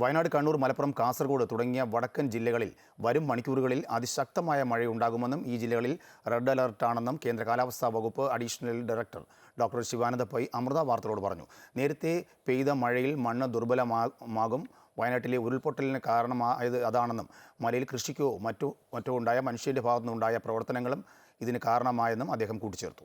വയനാട് കണ്ണൂർ മലപ്പുറം കാസർഗോഡ് തുടങ്ങിയ വടക്കൻ ജില്ലകളിൽ വരും മണിക്കൂറുകളിൽ അതിശക്തമായ മഴയുണ്ടാകുമെന്നും ഈ ജില്ലകളിൽ റെഡ് അലർട്ടാണെന്നും കേന്ദ്ര കാലാവസ്ഥാ വകുപ്പ് additional director doctor Sivananda Pai Amrita വാർത്തകളോട് പറഞ്ഞു. നേരത്തെ പെയ്ത മഴയിൽ മണ്ണ് ദുർബലമാകും വയനാട്ടിലെ ഉരുൾപൊട്ടലിന് കാരണമായത് അതാണെന്നും മലയിൽ കൃഷിക്കോ മറ്റു മറ്റോ ഉണ്ടായ മനുഷ്യന്റെ ഭാഗത്തുനിന്നുണ്ടായ പ്രവർത്തനങ്ങളും ഇതിന് കാരണമായെന്നും അദ്ദേഹം കൂട്ടിച്ചേർത്തു.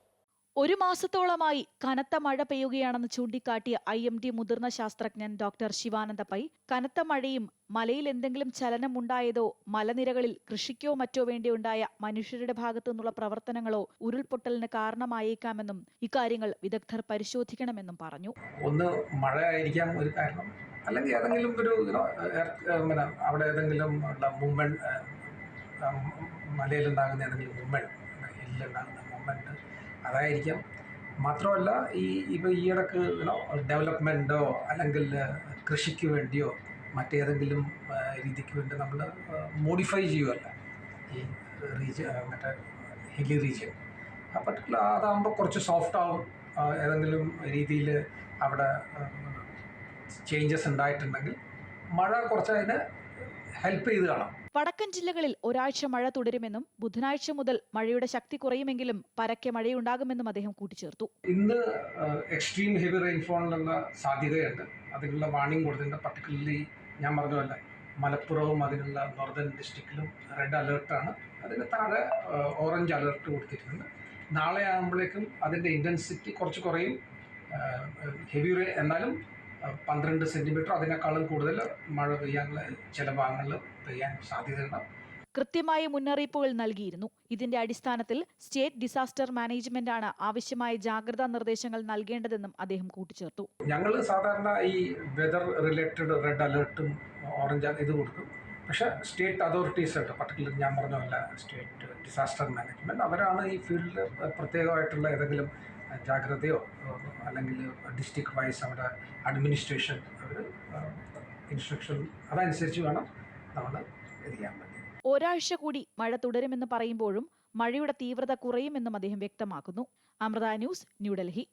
ഒരു മാസത്തോളമായി കനത്ത മഴ പെയ്യുകയാണെന്ന് ചൂണ്ടിക്കാട്ടിയ ഐ എം ഡി മുതിർന്ന ശാസ്ത്രജ്ഞൻ ഡോക്ടർ ശിവാനന്ദ പൈ കനത്ത മഴയും മലയിൽ എന്തെങ്കിലും ചലനം ഉണ്ടായതോ മലനിരകളിൽ കൃഷിക്കോ മറ്റോ വേണ്ടി ഉണ്ടായ മനുഷ്യരുടെ ഭാഗത്തു നിന്നുള്ള പ്രവർത്തനങ്ങളോ ഉരുൾപൊട്ടലിന് കാരണമായേക്കാമെന്നും ഇക്കാര്യങ്ങൾ വിദഗ്ധർ പരിശോധിക്കണമെന്നും പറഞ്ഞു. ഒന്ന് മഴയായിരിക്കാം ഒരു കാരണം. അല്ലെങ്കിൽ ഏതെങ്കിലും ഒരു അവിടെ ഏതെങ്കിലും മലയിലുണ്ടാകുന്ന ഏതെങ്കിലും അതായിരിക്കാം. മാത്രമല്ല ഈ ഇപ്പോൾ ഈയിടക്ക് ഇടയ്ക്ക് ഡെവലപ്മെന്റോ അല്ലെങ്കിൽ കൃഷിക്ക് വേണ്ടിയോ മറ്റേതെങ്കിലും രീതിക്ക് വേണ്ടി നമ്മൾ മോഡിഫൈ ചെയ്യുമല്ല ഈ റീജിയൻ മറ്റേ ഹില്ലി റീജിയൻ ആ അതാകുമ്പോൾ കുറച്ച് സോഫ്റ്റ് ആവും. ഏതെങ്കിലും രീതിയിൽ അവിടെ ചേഞ്ചസ് ഉണ്ടായിട്ടുണ്ടെങ്കിൽ മഴ കുറച്ച് അതിനെ ഹെൽപ്പ് ചെയ്ത് കാണാം. വടക്കൻ ജില്ലകളിൽ ഒരാഴ്ച മഴ തുടരുമെന്നും ബുധനാഴ്ച മുതൽ മഴയുടെ ശക്തി കുറയുമെങ്കിലും പരക്കെ മഴയുണ്ടാകുമെന്നും അദ്ദേഹം കൂട്ടിച്ചേർത്തു. ഇന്ന് എക്സ്ട്രീം ഹെവി റെയിൻഫോളിനുള്ള സാധ്യതയുണ്ട്. അതിനുള്ള വാർണിംഗ് കൊടുത്തിട്ടുണ്ട്. പർട്ടിക്കുലർലി ഞാൻ പറഞ്ഞതല്ല മലപ്പുറവും അതിനുള്ള നോർദേൺ ഡിസ്ട്രിക്റ്റിലും റെഡ് അലേർട്ടാണ് അതിന് താഴെ ഓറഞ്ച് അലേർട്ട് കൊടുത്തിട്ടുണ്ട്. നാളെ ആകുമ്പോഴേക്കും അതിന്റെ ഇന്റൻസിറ്റി കുറച്ച് കുറയും. ഹെവി എന്നാലും പന്ത്രണ്ട് സെന്റിമീറ്റർ അതിനേക്കാളും കൂടുതൽ മഴ പെയ്യാനുള്ള ചില ഭാഗങ്ങളിൽ പെയ്യാൻ സാധ്യതയുണ്ട്. കൃത്യമായ മുന്നറിയിപ്പുകൾ നൽകിയിരുന്നു. ഇതിന്റെ അടിസ്ഥാനത്തിൽ സ്റ്റേറ്റ് ഡിസാസ്റ്റർ മാനേജ്മെന്റ് ആണ് ആവശ്യമായ ജാഗ്രതാ നിർദ്ദേശങ്ങൾ നൽകേണ്ടതെന്നും അദ്ദേഹം കൂട്ടിച്ചേർത്തു. ഞങ്ങൾ സാധാരണ ഈ വെതർ റിലേറ്റഡ് റെഡ് അലേർട്ടും ഓറഞ്ച് ഇത് കൊടുക്കും. പക്ഷെ സ്റ്റേറ്റ് അതോറിറ്റീസ് ആയിട്ട് പർട്ടിക്കുലർ ഞാൻ പറഞ്ഞല്ല സ്റ്റേറ്റ് ഡിസാസ്റ്റർ മാനേജ്മെന്റ് അവരാണ് ഈ ഫീൽഡിൽ പ്രത്യേകമായിട്ടുള്ള ഏതെങ്കിലും ജാഗ്രതയോ അല്ലെങ്കിൽ ഡിസ്ട്രിക്ട് വൈസ് അവിടെ അഡ്മിനിസ്ട്രേഷൻ അവർ ഇൻസ്ട്രക്ഷൻ അതനുസരിച്ച് വേണം നമ്മൾ ചെയ്യാൻ വേണ്ടി. ഒരാഴ്ച കൂടി മഴ തുടരുമെന്ന് പറയുമ്പോഴും മഴയുടെ തീവ്രത കുറയുമെന്നും അദ്ദേഹം വ്യക്തമാക്കുന്നു. അമൃത ന്യൂസ് ന്യൂഡൽഹി